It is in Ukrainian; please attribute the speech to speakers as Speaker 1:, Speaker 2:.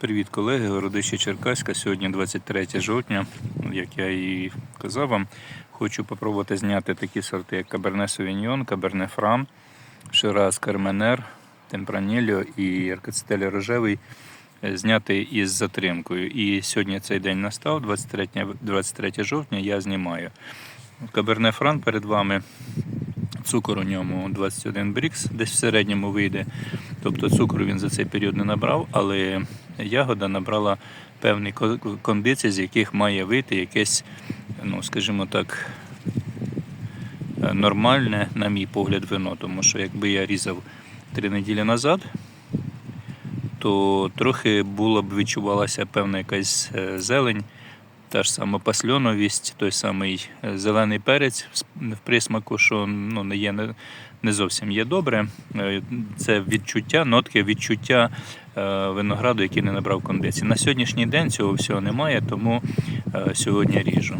Speaker 1: Привіт, колеги, Городище Черкаська. Сьогодні 23 жовтня. Як я і казав вам, хочу попробувати зняти такі сорти, як Каберне Совіньйон, Каберне Фрам, Шираз Карменер, Темпранільо і Аркацетель Рожевий е, зняти із затримкою. І сьогодні цей день настав, 23, 23 жовтня, я знімаю. Каберне Фран перед вами. Цукор у ньому 21 брікс, десь в середньому вийде. Тобто цукру він за цей період не набрав, але ягода набрала певні ко- кондиції, з яких має вийти якесь, ну скажімо так, нормальне, на мій погляд, вино. Тому що якби я різав три неділі назад, то трохи було б відчувалася певна якась е, зелень. Та ж сама пасльоновість, той самий е, зелений перець в присмаку, що ну, не є не, зовсім є добре. Е, Це відчуття, нотки відчуття винограду, який не набрав кондиції. На сьогоднішній день цього всього немає, тому е, сьогодні ріжу.